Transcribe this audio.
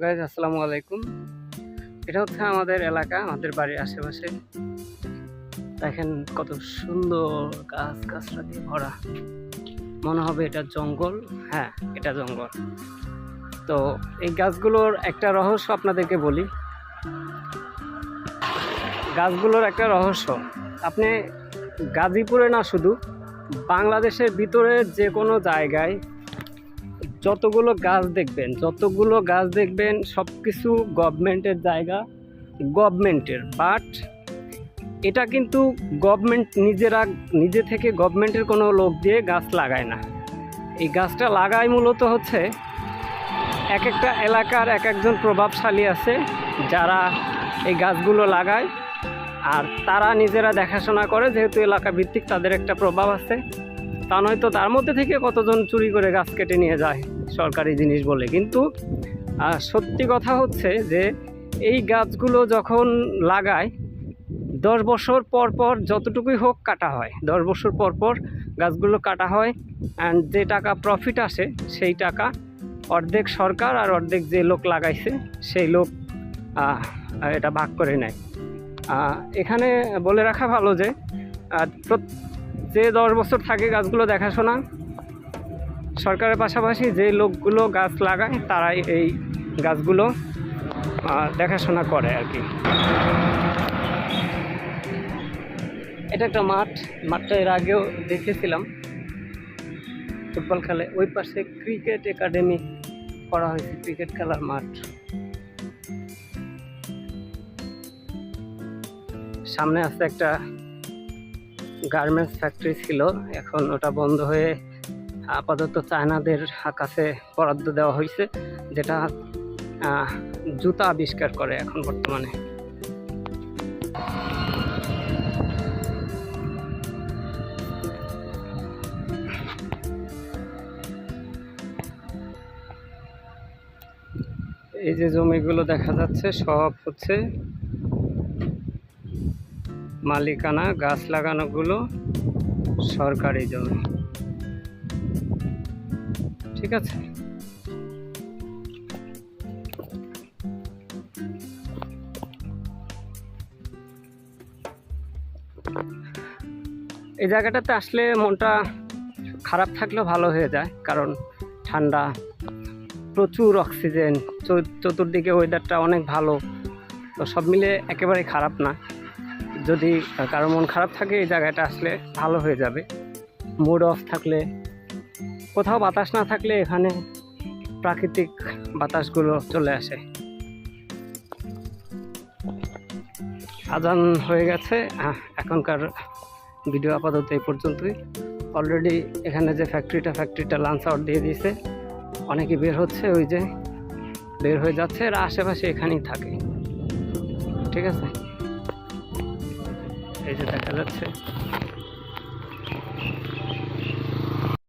Guys আসসালামু আলাইকুম। এটা হচ্ছে আমাদের এলাকা, আমাদের বাড়ির আশেপাশে। দেখেন কত সুন্দর গাছ, গাছরা দিয়ে ভরা। মনে হবে এটা জঙ্গল। হ্যাঁ এটা জঙ্গল। তো এই গাছগুলোর একটা রহস্য আপনাদেরকে বলি। গাছগুলোর একটা রহস্য। আপনি গাজীপুরে না শুধু, বাংলাদেশের ভিতরে যে কোনো জায়গায় যতগুলো গাছ দেখবেন, যতগুলো গাছ দেখবেন সব কিছু গভর্নমেন্টের জায়গা, গভর্নমেন্টের। বাট এটা কিন্তু গভর্নমেন্ট নিজেরা, নিজে থেকে গভর্নমেন্টের কোনো লোক দিয়ে গাছ লাগায় না। এই গাছটা লাগায় মূলত হচ্ছে এক একটা এলাকার এক একজন প্রভাবশালী আছে, যারা এই গাছগুলো লাগায়। আর তারা নিজেরা দেখাশোনা করে, যেহেতু এলাকা ভিত্তিক তাদের একটা প্রভাব আছে। তা নয়তো তার মধ্যে থেকে কতজন চুরি করে গাছ কেটে নিয়ে যায়? সরকারি জিনিস বলে। কিন্তু সত্যি কথা হচ্ছে যে, এই গাছগুলো যখন লাগায়, দশ বছর পর পর যতটুকুই হোক কাটা হয়, দশ বছর পর পর গাছগুলো কাটা হয় অ্যান্ড যে টাকা প্রফিট আসে, সেই টাকা অর্ধেক সরকার আর অর্ধেক যে লোক লাগাইছে, সেই লোক এটা ভাগ করে নেয়। এখানে বলে রাখা ভালো যে যে দশ বছর থাকে গাছগুলো দেখাশোনা সরকারের পাশাপাশি যে লোকগুলো গাছ লাগায়, তারাই এই গাছগুলো দেখাশোনা করে আর কি। এটা একটা মাঠ। মাঠটা এর আগেও দেখেছিলাম। ফুটবল খেলে। ওই পাশে ক্রিকেট একাডেমি করা হয়েছে, ক্রিকেট খেলার মাঠ। সামনে আছে একটা গার্মেন্টস ফ্যাক্টরি ছিল। এখন ওটা বন্ধ হয়ে আপাতত চায়নাদের কাছে বরাদ্দ দেওয়া হয়েছে, যেটা জুতা আবিষ্কার করে এখন বর্তমানে। এই যে জমিগুলো দেখা যাচ্ছে, সব হচ্ছে মালিকানা, গাছ লাগানোগুলো সরকারি জমি। ঠিক আছে। এই জায়গাটাতে আসলে মনটা খারাপ থাকলেও ভালো হয়ে যায়, কারণ ঠান্ডা, প্রচুর অক্সিজেন চতুর্দিকে ওয়েদারটা অনেক ভালো। তো সব মিলে একেবারে খারাপ না। যদি কারও মন খারাপ থাকে, এই জায়গাটা আসলে ভালো হয়ে যাবে। মুড অফ থাকলে কোথাও বাতাস না থাকলে এখানে প্রাকৃতিক বাতাসগুলো চলে আসে। আজান হয়ে গেছে। এখনকার ভিডিও আপাতত এই পর্যন্তই। অলরেডি এখানে যে ফ্যাক্টরিটা ফ্যাক্টরিটা লাঞ্চ আউট দিয়ে দিয়েছে, অনেকে বের হচ্ছে, ওই যে বের হয়ে যাচ্ছে, এরা আশেপাশে এখানেই থাকে। ঠিক আছে? এই যে দেখা যাচ্ছে।